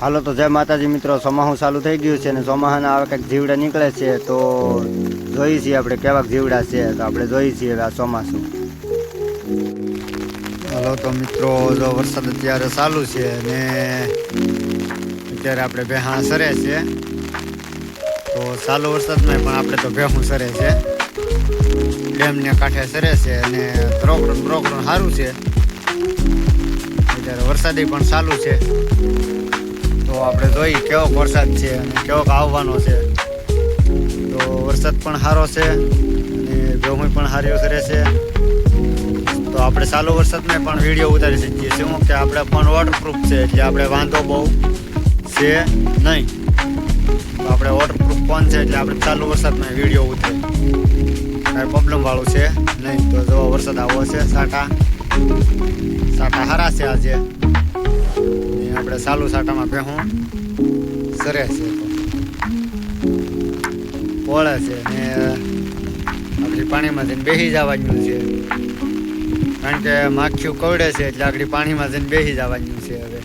હાલો તો જય માતાજી મિત્રો ચોમાસું ચાલુ થઈ ગયું છે અને ચોમાસાના આવા કંઈક જીવડા નીકળે છે તો જોઈએ છીએ આપણે કેવાક જીવડા છે તો આપણે જોઈએ છીએ આ ચોમાસું. હાલો તો મિત્રો, જો વરસાદ અત્યારે ચાલુ છે અને અત્યારે આપણે ભેહા સરે છે. તો ચાલુ વરસાદમાં પણ આપણે તો ભેહું સરે છે. ડેમને કાંઠે સરે છે અને ત્રોકડું બ્રોકડું સારું છે. અત્યારે વરસાદી પણ ચાલુ છે. આપણે જોઈએ કેવો વરસાદ છે અને કેવો આવવાનો છે. તો વરસાદ પણ સારો છે અને ભેહું પણ સારી કરે છે. તો આપણે ચાલુ વરસાદમાં પણ વીડિયો ઉતારી શકીએ છીએ. શું કે આપણે પણ વોટરપ્રૂફ છે એટલે આપણે વાંધો બહુ છે નહીં. આપણે વોટરપ્રૂફ પણ છે એટલે આપણે ચાલુ વરસાદમાં વીડિયો ઉતારી કાંઈ પ્રોબ્લેમવાળું છે નહીં. તો જો વરસાદ આવો છે સાટા. સાટા સારા છે આજે. સાટામાં ચાલુ સાટામાં ભેહું સરે છે પોળે છે ને આપણી પાણીમાં જઈને બેસી જવાનું છે. કારણ કે માખીઓ કવડે છે એટલે આગળ પાણીમાં જઈને બેસી જવાનું છે હવે.